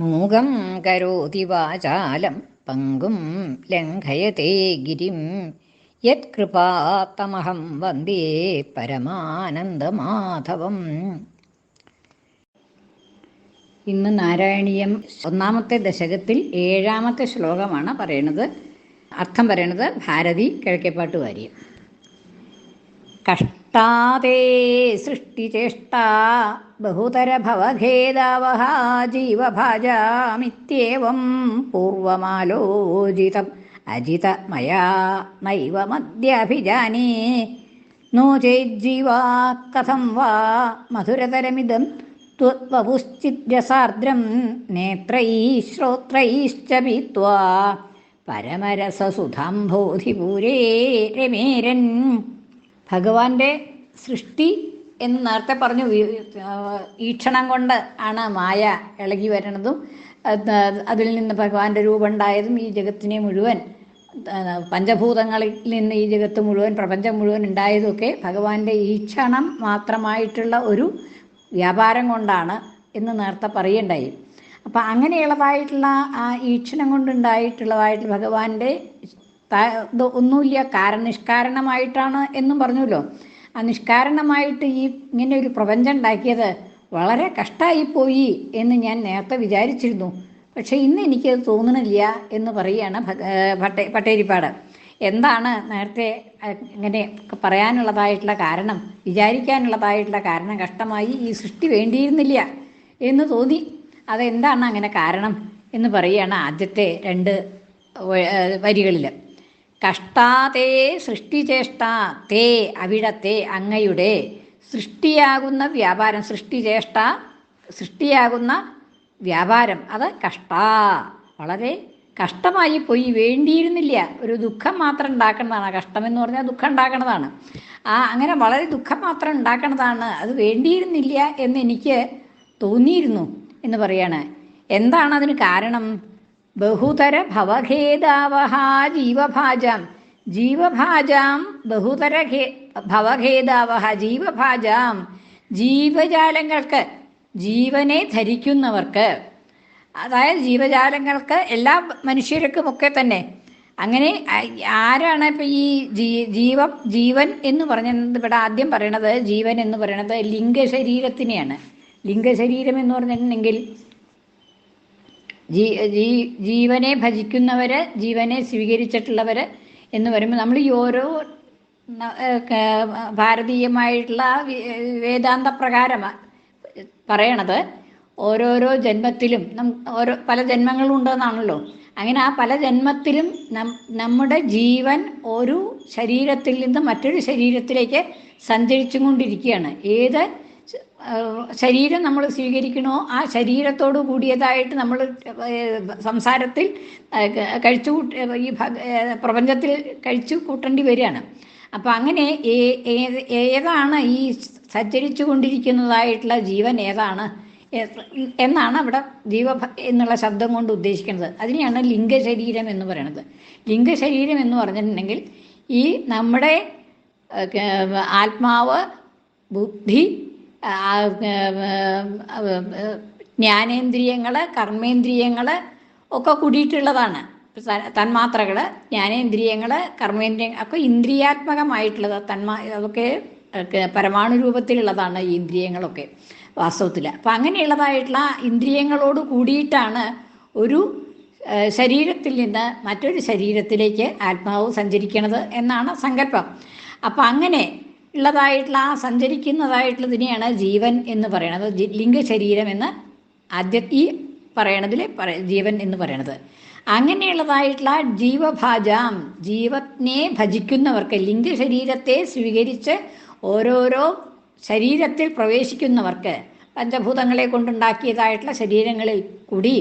മൂകം കരോതി വാചാലം പങ്കും ലംഘയത്തെ ഗിരിം. യത്കൃപാത്തമഹം വന്ദേ പരമാനന്ദമാധവം. ഇന്ന് നാരായണീയം ഒന്നാമത്തെ ദശകത്തിൽ ഏഴാമത്തെ ശ്ലോകമാണ് പറയണത് അർത്ഥം പറയണത് ഭാരതി കിഴക്കേപ്പാട്ട് വാര്യം കഷ്ടാതേ സൃഷ്ടിചേഷ്ട ബഹുതരഭവഖേദാവഹ ജീവഭാജാമിത്യേവം പൂർവമാലോചിതം അജിത മയാ നൈവ മദ്യാഭിജാനേ. നോ ചേജ്ജീവാ കഥം വാ മധുരതരമിതം ത്വപുശ്ചിദ്രസാർദ്രം നേത്രൈ ശ്രോത്രൈശ്ച പീത്വാ പരമരസസുധാംഭോധിപൂരേ രമേരൻ. ഭഗവാന്റെ സൃഷ്ടി എന്ന് നേരത്തെ പറഞ്ഞു ഈക്ഷണം കൊണ്ട് ആണ് മായ ഇളകി വരണതും. അതിൽ നിന്ന് ഭഗവാന്റെ രൂപമുണ്ടായതും ഈ ജഗത്തിനെ മുഴുവൻ പഞ്ചഭൂതങ്ങളിൽ നിന്ന് ഈ ജഗത്ത് മുഴുവൻ പ്രപഞ്ചം മുഴുവൻ ഉണ്ടായതൊക്കെ ഭഗവാന്റെ ഈക്ഷണം മാത്രമായിട്ടുള്ള ഒരു വ്യാപാരം കൊണ്ടാണ് എന്ന് നേരത്തെ പറയണ്ടായി. അപ്പം അങ്ങനെയുള്ളതായിട്ടുള്ള ആ ഈക്ഷണം കൊണ്ടുണ്ടായിട്ടുള്ളതായിട്ടുള്ള ഭഗവാന്റെ ഒന്നുമില്ല. കാരണം നിഷ്കാരണമായിട്ടാണ് എന്നും പറഞ്ഞല്ലോ ആ നിഷ്കാരണമായിട്ട് ഈ ഇങ്ങനെ ഒരു പ്രപഞ്ചം ഉണ്ടാക്കിയത് വളരെ കഷ്ടമായിപ്പോയി എന്ന് ഞാൻ നേരത്തെ വിചാരിച്ചിരുന്നു. പക്ഷേ ഇന്ന് എനിക്കത് തോന്നണില്ല എന്ന് പറയുകയാണ് പട്ടേ പട്ടേരിപ്പാട് എന്താണ് നേരത്തെ ഇങ്ങനെ പറയാനുള്ളതായിട്ടുള്ള കാരണം വിചാരിക്കാനുള്ളതായിട്ടുള്ള കാരണം കഷ്ടമായി ഈ സൃഷ്ടി വേണ്ടിയിരുന്നില്ല എന്ന് തോന്നി. അതെന്താണ് അങ്ങനെ കാരണം എന്ന് പറയുകയാണ് ആദ്യത്തെ രണ്ട് വരികളിൽ കഷ്ടാതേ സൃഷ്ടിചേഷ്ട തേ അവിടത്തെ അങ്ങയുടെ സൃഷ്ടിയാകുന്ന വ്യാപാരം. സൃഷ്ടിചേഷ്ട സൃഷ്ടിയാകുന്ന വ്യാപാരം. അത് കഷ്ട. വളരെ കഷ്ടമായി പോയി. വേണ്ടിയിരുന്നില്ല. ഒരു ദുഃഖം മാത്രം ഉണ്ടാക്കുന്നതാണ് കഷ്ടമെന്ന് പറഞ്ഞാൽ ദുഃഖം ഉണ്ടാക്കുന്നതാണ് ആ അങ്ങനെ വളരെ ദുഃഖം മാത്രം ഉണ്ടാക്കുന്നതാണ് അത് വേണ്ടിയിരുന്നില്ല എന്ന് എനിക്ക് തോന്നിയിരുന്നു എന്ന് പറയാണ്. എന്താണ് അതിന് കാരണം? ബഹുതര ഭവഖേദാവഹാ ജീവഭാജാം. ജീവഭാജാം ബഹുതര ഭവഖേദാവഹ ജീവഭാജാം. ജീവജാലങ്ങൾക്ക് ജീവനെ ധരിക്കുന്നവർക്ക്. അതായത് ജീവജാലങ്ങൾക്ക് എല്ലാ മനുഷ്യർക്കുമൊക്കെ തന്നെ. അങ്ങനെ ആരാണ് ഇപ്പം ഈ ജീവ ജീവൻ എന്ന് പറഞ്ഞത്? ഇവിടെ ആദ്യം പറയണത് ജീവൻ എന്ന് പറയണത് ലിംഗശരീരത്തിനെയാണ്. ലിംഗശരീരം എന്ന് പറഞ്ഞിട്ടുണ്ടെങ്കിൽ ജീ ജീവനെ ഭജിക്കുന്നവര് ജീവനെ സ്വീകരിച്ചിട്ടുള്ളവര് എന്ന് പറയുമ്പോൾ നമ്മൾ ഈ ഓരോ ഭാരതീയമായിട്ടുള്ള വേദാന്ത പ്രകാരം പറയണത് ഓരോരോ ജന്മത്തിലും നം ഓരോ പല ജന്മങ്ങളും ഉണ്ടെന്നാണല്ലോ. അങ്ങനെ ആ പല ജന്മത്തിലും നമ്മുടെ ജീവൻ ഒരു ശരീരത്തിൽ നിന്ന് മറ്റൊരു ശരീരത്തിലേക്ക് സഞ്ചരിച്ചുകൊണ്ടിരിക്കുകയാണ്. ഏത് ശരീരം നമ്മൾ സ്വീകരിക്കണോ? ആ ശരീരത്തോട് കൂടിയതായിട്ട് നമ്മൾ സംസാരത്തിൽ കഴിച്ചു ഈ പ്രപഞ്ചത്തിൽ കഴിച്ചു കൂട്ടേണ്ടി വരികയാണ്. അപ്പം അങ്ങനെ ഏതാണ് ഈ സഞ്ചരിച്ചു കൊണ്ടിരിക്കുന്നതായിട്ടുള്ള ജീവൻ ഏതാണ്? എന്നാണ് അവിടെ ജീവ എന്നുള്ള ശബ്ദം കൊണ്ട് ഉദ്ദേശിക്കുന്നത്. അതിനെയാണ് ലിംഗശരീരം എന്ന് പറയുന്നത്. ലിംഗശരീരം എന്ന് പറഞ്ഞിട്ടുണ്ടെങ്കിൽ ഈ നമ്മുടെ ആത്മാവ് ബുദ്ധി ജ്ഞാനേന്ദ്രിയങ്ങൾ കർമ്മേന്ദ്രിയങ്ങൾ ഒക്കെ കൂടിയിട്ടുള്ളതാണ്. തന്മാത്രകൾ ജ്ഞാനേന്ദ്രിയങ്ങൾ കർമ്മേന്ദ്രിയ ഒക്കെ ഇന്ദ്രിയാത്മകമായിട്ടുള്ളത്. തന്മാ അതൊക്കെ പരമാണു രൂപത്തിലുള്ളതാണ് ഈ ഇന്ദ്രിയങ്ങളൊക്കെ വാസ്തവത്തിൽ അപ്പം അങ്ങനെയുള്ളതായിട്ടുള്ള ഇന്ദ്രിയങ്ങളോട് കൂടിയിട്ടാണ് ഒരു ശരീരത്തിൽ നിന്ന് മറ്റൊരു ശരീരത്തിലേക്ക് ആത്മാവ് സഞ്ചരിക്കണത് എന്നാണ് സങ്കല്പം. അപ്പം അങ്ങനെ ഉള്ളതായിട്ടുള്ള ആ സഞ്ചരിക്കുന്നതായിട്ടുള്ളതിനെയാണ് ജീവൻ എന്ന് പറയുന്നത്. പറയണത് ലിംഗശരീരം എന്ന് ആദ്യ ഈ പറയണതിൽ ജീവൻ എന്ന് പറയണത്. അങ്ങനെയുള്ളതായിട്ടുള്ള ജീവഭാജാം ജീവനെ ഭജിക്കുന്നവർക്ക് ലിംഗ ശരീരത്തെ സ്വീകരിച്ച് ഓരോരോ ശരീരത്തിൽ പ്രവേശിക്കുന്നവർക്ക് പഞ്ചഭൂതങ്ങളെ കൊണ്ടുണ്ടാക്കിയതായിട്ടുള്ള ശരീരങ്ങളിൽ കൂടി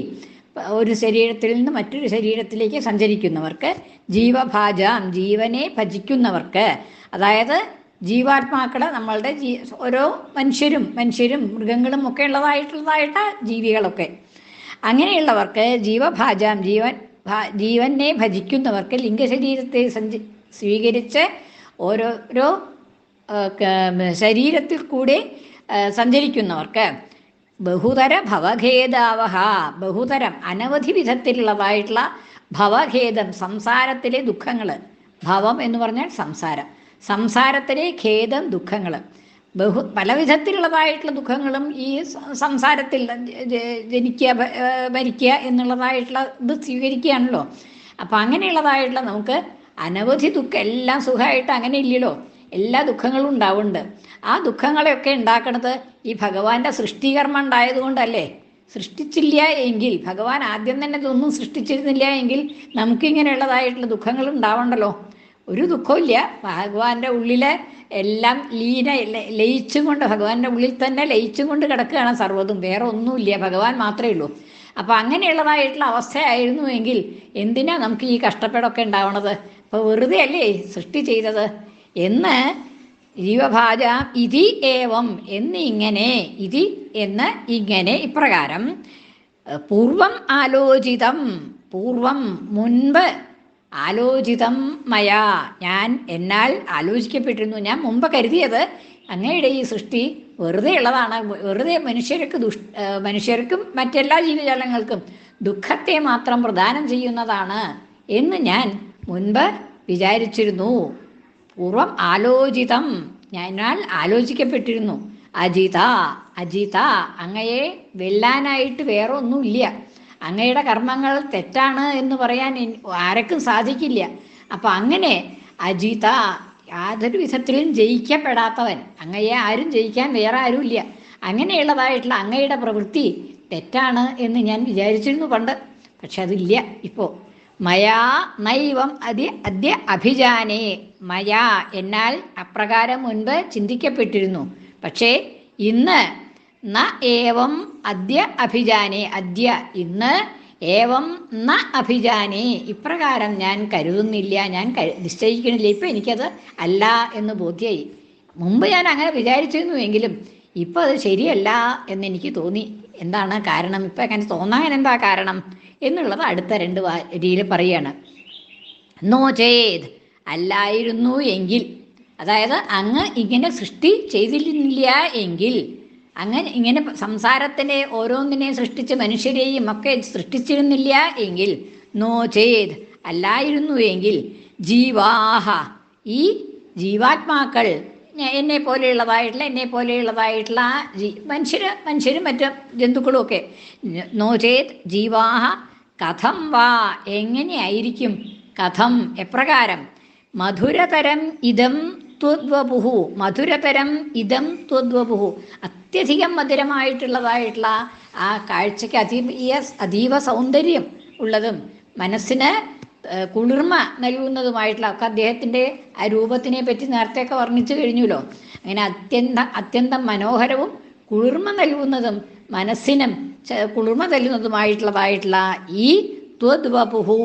ഒരു ശരീരത്തിൽ നിന്ന് മറ്റൊരു ശരീരത്തിലേക്ക് സഞ്ചരിക്കുന്നവർക്ക് ജീവഭാജാം ജീവനെ ഭജിക്കുന്നവർക്ക്. അതായത് ജീവാത്മാക്കൾ നമ്മളുടെ ജീ ഓരോ മനുഷ്യരും മനുഷ്യരും മൃഗങ്ങളും ഒക്കെ ഉള്ളതായിട്ടുള്ളതായിട്ട് ജീവികളൊക്കെ. അങ്ങനെയുള്ളവർക്ക് ജീവഭാജാം ജീവൻ ജീവനെ ഭജിക്കുന്നവർക്ക് ലിംഗശരീരത്തെ സഞ്ചി സ്വീകരിച്ച് ഓരോരോ ശരീരത്തിൽ കൂടെ സഞ്ചരിക്കുന്നവർക്ക് ബഹുതര ഭവഖേദാവഹ ബഹുതരം അനവധി വിധത്തിലുള്ളതായിട്ടുള്ള ഭവഖേദം സംസാരത്തിലെ ദുഃഖങ്ങൾ ഭവം എന്ന് പറഞ്ഞാൽ സംസാരം. സംസാരത്തിലെ ഖേദം ദുഃഖങ്ങൾ. ബഹു പലവിധത്തിലുള്ളതായിട്ടുള്ള ദുഃഖങ്ങളും ഈ സംസാരത്തിൽ ജനിക്കുക ഭരിക്കുക എന്നുള്ളതായിട്ടുള്ള ഇത് സ്വീകരിക്കുകയാണല്ലോ. അപ്പം അങ്ങനെയുള്ളതായിട്ടുള്ള നമുക്ക് അനവധി ദുഃഖം എല്ലാം സുഖമായിട്ട് അങ്ങനെ ഇല്ലല്ലോ. എല്ലാ ദുഃഖങ്ങളും ഉണ്ടാവുന്നുണ്ട് ആ ദുഃഖങ്ങളെയൊക്കെ ഉണ്ടാക്കുന്നത് ഈ ഭഗവാന്റെ സൃഷ്ടികർമ്മം ഉണ്ടായതുകൊണ്ടല്ലേ? സൃഷ്ടിച്ചില്ല എങ്കിൽ ഭഗവാൻ ആദ്യം തന്നെ ഇതൊന്നും സൃഷ്ടിച്ചിരുന്നില്ല എങ്കിൽ നമുക്കിങ്ങനെയുള്ളതായിട്ടുള്ള ദുഃഖങ്ങൾ ഉണ്ടാവണ്ടല്ലോ. ഒരു ദുഃഖമില്ല ഭഗവാന്റെ ഉള്ളിലെ എല്ലാം ലീന ലയിച്ചും കൊണ്ട് ഭഗവാന്റെ ഉള്ളിൽ തന്നെ ലയിച്ചും കൊണ്ട് കിടക്കുകയാണ് സർവതും. വേറെ ഒന്നുമില്ല. ഭഗവാൻ മാത്രമേ ഉള്ളൂ. അപ്പൊ അങ്ങനെയുള്ളതായിട്ടുള്ള അവസ്ഥയായിരുന്നു എങ്കിൽ എന്തിനാ നമുക്ക് ഈ കഷ്ടപ്പെടൊക്കെ ഉണ്ടാവണത്? അപ്പോൾ വെറുതെ അല്ലേ സൃഷ്ടി ചെയ്തത്? എന്ന് ജീവഭാജ ഇതി ഏവം എന്നിങ്ങനെ ഇതി എന്ന് ഇങ്ങനെ ഇപ്രകാരം. പൂർവം ആലോചിതം പൂർവം മുൻപ് ആലോചിതം മയാ. ഞാൻ എന്നാൽ ആലോചിക്കപ്പെട്ടിരുന്നു. ഞാൻ മുമ്പ് കരുതിയത് അങ്ങയുടെ ഈ സൃഷ്ടി വെറുതെ ഉള്ളതാണ്. വെറുതെ മനുഷ്യർക്ക് ദുഷ് മനുഷ്യർക്കും മറ്റെല്ലാ ജീവജാലങ്ങൾക്കും ദുഃഖത്തെ മാത്രം പ്രദാനം ചെയ്യുന്നതാണ് എന്ന് ഞാൻ മുൻപ് വിചാരിച്ചിരുന്നു. പൂർവം ആലോചിതം. ഞാനാൽ ആലോചിക്കപ്പെട്ടിരുന്നു. അജിത അജിത അങ്ങയെ വെല്ലാനായിട്ട് വേറെ ഒന്നുമില്ല അങ്ങയുടെ കർമ്മങ്ങൾ തെറ്റാണ് എന്ന് പറയാൻ ആരക്കും സാധിക്കില്ല. അപ്പം അങ്ങനെ അജിത യാതൊരു വിധത്തിലും ജയിക്കപ്പെടാത്തവൻ. അങ്ങയെ ആരും ജയിക്കാൻ വേറെ ആരുമില്ല. അങ്ങനെയുള്ളതായിട്ടുള്ള അങ്ങയുടെ പ്രവൃത്തി തെറ്റാണ് എന്ന് ഞാൻ വിചാരിച്ചിരുന്നു പണ്ട്. പക്ഷെ അതില്ല ഇപ്പോൾ മയാ നൈവം അതി അദ്യ അഭിജാനേ. മയാ എന്നാൽ അപ്രകാരം മുൻപ് ചിന്തിക്കപ്പെട്ടിരുന്നു. പക്ഷേ ഇന്ന് ന ഏവം അദ്യ അഭിജാനേ അദ്യ ഇന്ന് ഏവം ന അഭിജാനേ. ഇപ്രകാരം ഞാൻ കരുതുന്നില്ല ഞാൻ നിശ്ചയിക്കണില്ല. ഇപ്പം എനിക്കത് അല്ല എന്ന് ബോധ്യായി. മുമ്പ് ഞാൻ അങ്ങനെ വിചാരിച്ചിരുന്നു എങ്കിലും ഇപ്പം അത് ശരിയല്ല എന്ന് എനിക്ക് തോന്നി. എന്താണ് കാരണം? ഇപ്പം അങ്ങനെ തോന്നാൻ എന്താ കാരണം? എന്നുള്ളത് അടുത്ത രണ്ട് വരിയിൽ പറയാണ്. നോ ചേത് അല്ലായിരുന്നു എങ്കിൽ അതായത് അങ്ങ് ഇങ്ങനെ സൃഷ്ടി ചെയ്തിരുന്നില്ല എങ്കിൽ അങ്ങനെ ഇങ്ങനെ സംസാരത്തിനെ ഓരോന്നിനെ സൃഷ്ടിച്ച് മനുഷ്യരെയും ഒക്കെ സൃഷ്ടിച്ചിരുന്നില്ല എങ്കിൽ നോ ചേത് അല്ലായിരുന്നു എങ്കിൽ ജീവാഹ. ഈ ജീവാത്മാക്കൾ എന്നെ പോലെയുള്ളതായിട്ടുള്ള എന്നെ പോലെയുള്ളതായിട്ടുള്ള ജീ മനുഷ്യർ മനുഷ്യരും മറ്റ് ജന്തുക്കളും ഒക്കെ. നോ ചേത് ജീവാഹ കഥം വാ. എങ്ങനെയായിരിക്കും കഥം? എപ്രകാരം? മധുരതരം ഇതം ത്വദ്വപുഹു. മധുരപരം ഇതം ത്വദ്വപുഹു. അത്യധികം മധുരമായിട്ടുള്ളതായിട്ടുള്ള ആ കാഴ്ചയ്ക്ക് അതീയ അതീവ സൗന്ദര്യം ഉള്ളതും മനസ്സിന് കുളിർമ നൽകുന്നതുമായിട്ടുള്ള ഒക്കെ അദ്ദേഹത്തിന്റെ ആ രൂപത്തിനെ പറ്റി നേരത്തെയൊക്കെ വർണിച്ചു കഴിഞ്ഞല്ലോ. അങ്ങനെ അത്യന്ത അത്യന്തം മനോഹരവും കുളിർമ നൽകുന്നതും മനസ്സിനും കുളിർമ നൽകുന്നതുമായിട്ടുള്ളതായിട്ടുള്ള ഈ ത്വദ്വപുഹു.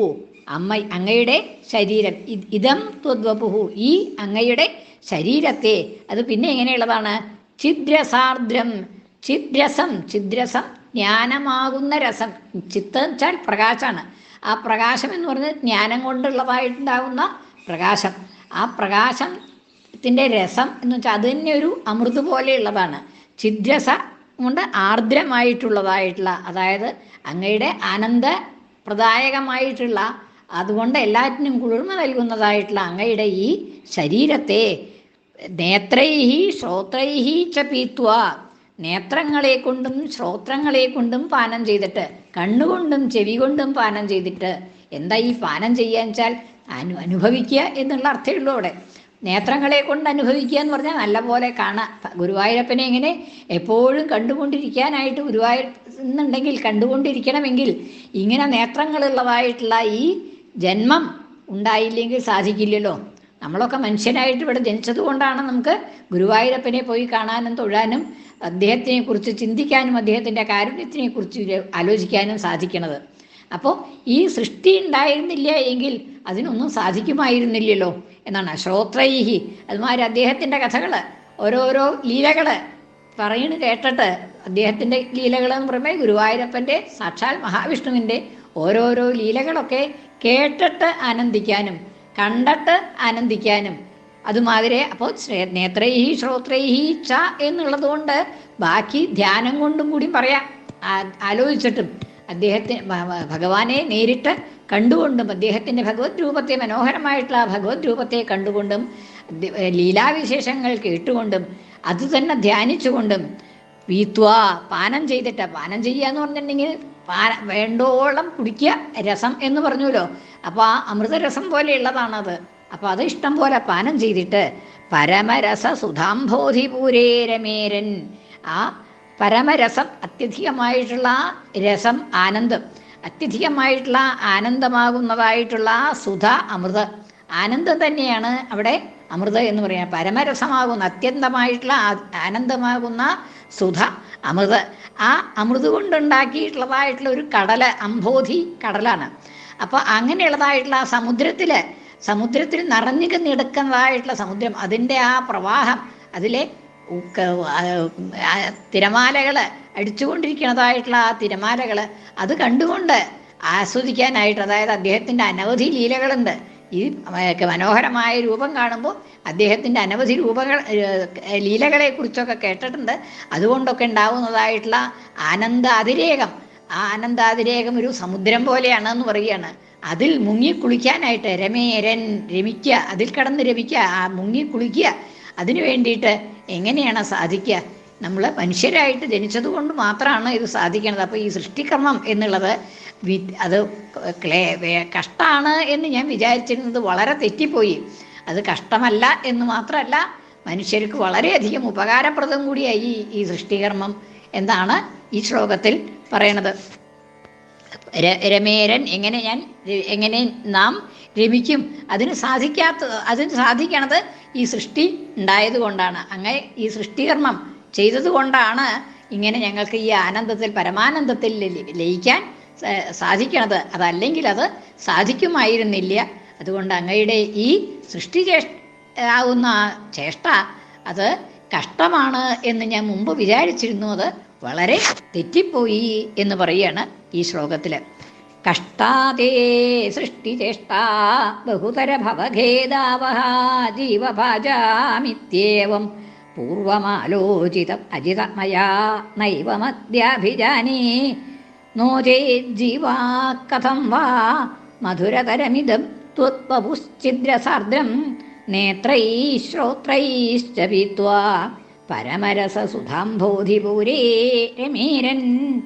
അമ്മ അങ്ങയുടെ ശരീരം. ഇതം ത്വദ്വപുഹു. ഈ അങ്ങയുടെ ശരീരത്തെ. അത് പിന്നെ എങ്ങനെയുള്ളതാണ്? ഛിദ്രസാർദ്രം. ഛിദ്രസം. ഛിദ്രസം ജ്ഞാനമാകുന്ന രസം. ചിത്തം വെച്ചാൽ പ്രകാശമാണ്. ആ പ്രകാശം എന്ന് പറഞ്ഞത് ജ്ഞാനം കൊണ്ടുള്ളതായിട്ടുണ്ടാകുന്ന പ്രകാശം. ആ പ്രകാശത്തിന്റെ രസം എന്ന് വെച്ചാൽ അത് തന്നെ ഒരു അമൃത് പോലെയുള്ളതാണ്. ഛിദ്രസ കൊണ്ട് ആർദ്രമായിട്ടുള്ളതായിട്ടുള്ള അതായത് അങ്ങയുടെ ആനന്ദ പ്രദായകമായിട്ടുള്ള അതുകൊണ്ട് എല്ലാറ്റിനും കുളിർമ നൽകുന്നതായിട്ടുള്ള അങ്ങയുടെ ഈ ശരീരത്തെ നേത്രൈഹി ശ്രോത്രൈഹി ച പീത്വ. നേത്രങ്ങളെ കൊണ്ടും ശ്രോത്രങ്ങളെ കൊണ്ടും പാനം ചെയ്തിട്ട് കണ്ണുകൊണ്ടും ചെവി കൊണ്ടും പാനം ചെയ്തിട്ട് എന്താ ഈ പാനം ചെയ്യാന്ന് വെച്ചാൽ അനു അനുഭവിക്കുക എന്നുള്ള അർത്ഥമേ ഉള്ളൂ അവിടെ. നേത്രങ്ങളെ കൊണ്ട് അനുഭവിക്കുക എന്ന് പറഞ്ഞാൽ നല്ല പോലെ കാണാം. ഗുരുവായൂരപ്പനെ ഇങ്ങനെ എപ്പോഴും കണ്ടുകൊണ്ടിരിക്കാനായിട്ട് ഗുരുവായൂർ എന്നുണ്ടെങ്കിൽ കണ്ടുകൊണ്ടിരിക്കണമെങ്കിൽ ഇങ്ങനെ നേത്രങ്ങളുള്ളതായിട്ടുള്ള ഈ ജന്മം ഉണ്ടായില്ലെങ്കിൽ സാധിക്കില്ലല്ലോ. നമ്മളൊക്കെ മനുഷ്യനായിട്ട് ഇവിടെ ജനിച്ചത് കൊണ്ടാണ് നമുക്ക് ഗുരുവായൂരപ്പനെ പോയി കാണാനും തൊഴാനും അദ്ദേഹത്തിനെ കുറിച്ച് ചിന്തിക്കാനും അദ്ദേഹത്തിന്റെ കാരുണ്യത്തിനെ കുറിച്ച് ആലോചിക്കാനും സാധിക്കണത്. അപ്പോൾ ഈ സൃഷ്ടി ഉണ്ടായിരുന്നില്ല എങ്കിൽ അതിനൊന്നും സാധിക്കുമായിരുന്നില്ലല്ലോ എന്നാണ് ശ്രോത്രൈഹി അതുമാതിരി അദ്ദേഹത്തിന്റെ കഥകൾ ഓരോരോ ലീലകൾ പറയണ് കേട്ടിട്ട് അദ്ദേഹത്തിന്റെ ലീലകളെന്ന് പറയുമ്പോൾ ഗുരുവായൂരപ്പന്റെ സാക്ഷാൽ മഹാവിഷ്ണുവിന്റെ ഓരോരോ ലീലകളൊക്കെ കേട്ടിട്ട് ആനന്ദിക്കാനും കണ്ടിട്ട് ആനന്ദിക്കാനും. അതുമാതിരി അപ്പോൾ നേത്രൈഹി ശ്രോത്രൈഹി ച എന്നുള്ളത് കൊണ്ട് ബാക്കി ധ്യാനം കൊണ്ടും കൂടി പറയാം. ആലോചിച്ചിട്ടും അദ്ദേഹത്തിന് ഭഗവാനെ നേരിട്ട് കണ്ടുകൊണ്ടും അദ്ദേഹത്തിന്റെ ഭഗവത് രൂപത്തെ മനോഹരമായിട്ടുള്ള ആ ഭഗവത് രൂപത്തെ കണ്ടുകൊണ്ടും ലീലാവിശേഷങ്ങൾ കേട്ടുകൊണ്ടും അതുതന്നെ ധ്യാനിച്ചുകൊണ്ടും വീത്വാ പാനം ചെയ്തിട്ട് പാനം ചെയ്യുക എന്ന് പറഞ്ഞിട്ടുണ്ടെങ്കിൽ പാന വേണ്ടോളം കുടിക്കുക രസം എന്ന് പറഞ്ഞല്ലോ അപ്പോൾ ആ അമൃതരസം പോലെയുള്ളതാണത്. അപ്പോൾ അത് ഇഷ്ടം പോലെ പാനം ചെയ്തിട്ട് പരമരസ സുധാംബോധിപൂരേ രമേരൻ. ആ പരമരസം അത്യധികമായിട്ടുള്ള രസം ആനന്ദം. അത്യധികമായിട്ടുള്ള ആനന്ദമാകുന്നതായിട്ടുള്ള സുധ അമൃത. ആനന്ദം തന്നെയാണ് അവിടെ അമൃത എന്ന് പറയുന്നത് പരമരസമാകുന്ന അത്യന്തമായിട്ടുള്ള ആനന്ദമാകുന്ന സുധ അമൃത. ആ അമൃത് കൊണ്ടുണ്ടാക്കിയിട്ടുള്ളതായിട്ടുള്ള ഒരു കടല അംബോധി കടലാണ്. അപ്പോൾ അങ്ങനെയുള്ളതായിട്ടുള്ള ആ സമുദ്രത്തിൽ സമുദ്രത്തിൽ നിറഞ്ഞു കിടക്കുന്നതായിട്ടുള്ള സമുദ്രം അതിന്റെ ആ പ്രവാഹം അതിലെ തിരമാലകൾ അടിച്ചുകൊണ്ടിരിക്കുന്നതായിട്ടുള്ള ആ തിരമാലകൾ അത് കണ്ടുകൊണ്ട് ആസ്വദിക്കാനായിട്ട് അതായത് അദ്ദേഹത്തിന്റെ അനവധി ലീലകളുണ്ട്. ഈ മനോഹരമായ രൂപം കാണുമ്പോൾ അദ്ദേഹത്തിന്റെ അനവധി രൂപങ്ങൾ ലീലകളെ ലീലകളെക്കുറിച്ചൊക്കെ കേട്ടിട്ടുണ്ട്. അതുകൊണ്ടൊക്കെ ഉണ്ടാവുന്നതായിട്ടുള്ള ആനന്ദാതിരേകം. ആ ആനന്ദാതിരേകം ഒരു സമുദ്രം പോലെയാണ് എന്ന് പറയുകയാണ്. അതിൽ മുങ്ങി കുളിക്കാനായിട്ട് രമേരൻ രമിക്കുക അതിൽ കടന്ന് രമിക്കുക ആ മുങ്ങി കുളിക്കുക അതിനു വേണ്ടിയിട്ട് എങ്ങനെയാണ് സാധിക്കുക? നമ്മൾ മനുഷ്യരായിട്ട് ജനിച്ചത് കൊണ്ട് മാത്രമാണ് ഇത് സാധിക്കുന്നത്. അപ്പോൾ ഈ സൃഷ്ടിക്രമം എന്നുള്ളത് അത് ക്ലേ കഷ്ടാണ് എന്ന് ഞാൻ വിചാരിച്ചിരുന്നത് വളരെ തെറ്റിപ്പോയി. അത് കഷ്ടമല്ല എന്ന് മാത്രമല്ല മനുഷ്യർക്ക് വളരെയധികം ഉപകാരപ്രദം കൂടിയായി ഈ- സൃഷ്ടികർമ്മം എന്നാണ് ഈ ശ്ലോകത്തിൽ പറയണത്. രമേരൻ എങ്ങനെ ഞാൻ എങ്ങനെ നാം രമിക്കും? അതിന് സാധിക്കാത്ത അതിന് സാധിക്കണത് ഈ സൃഷ്ടി ഉണ്ടായത് കൊണ്ടാണ് അങ്ങനെ ഈ സൃഷ്ടികർമ്മം ചെയ്തത് കൊണ്ടാണ് ഇങ്ങനെ ഞങ്ങൾക്ക് ഈ ആനന്ദത്തിൽ പരമാനന്ദത്തിൽ ലയിക്കാൻ സാധിക്കണത്. അതല്ലെങ്കിൽ അത് സാധിക്കുമായിരുന്നില്ല. അതുകൊണ്ട് അങ്ങയുടെ ഈ സൃഷ്ടി ആവുന്ന ചേഷ്ട അത് കഷ്ടമാണ് എന്ന് ഞാൻ മുമ്പ് വിചാരിച്ചിരുന്നു. അത് വളരെ തെറ്റിപ്പോയി എന്ന് പറയുകയാണ് ഈ ശ്ലോകത്തിൽ കഷ്ടാതേ സൃഷ്ടിചേഷ്ട ബഹുതര ഭവഖേദാവഹ ജീവഭാജാമിത്യേവം പൂർവമാലോചിതം അജിത മയാ നൈവമദ്യാഭിജാനേ നോ चेज्जीवा കഥം വാ. മധുരതരമിതം त्वत्पपुश्चिद्रसार्द्रं नेत्रैः ശ്രോത്രൈശ്ച पीत्वा പരമരസസുധാംബോധിപൂരേ രമീരൻ.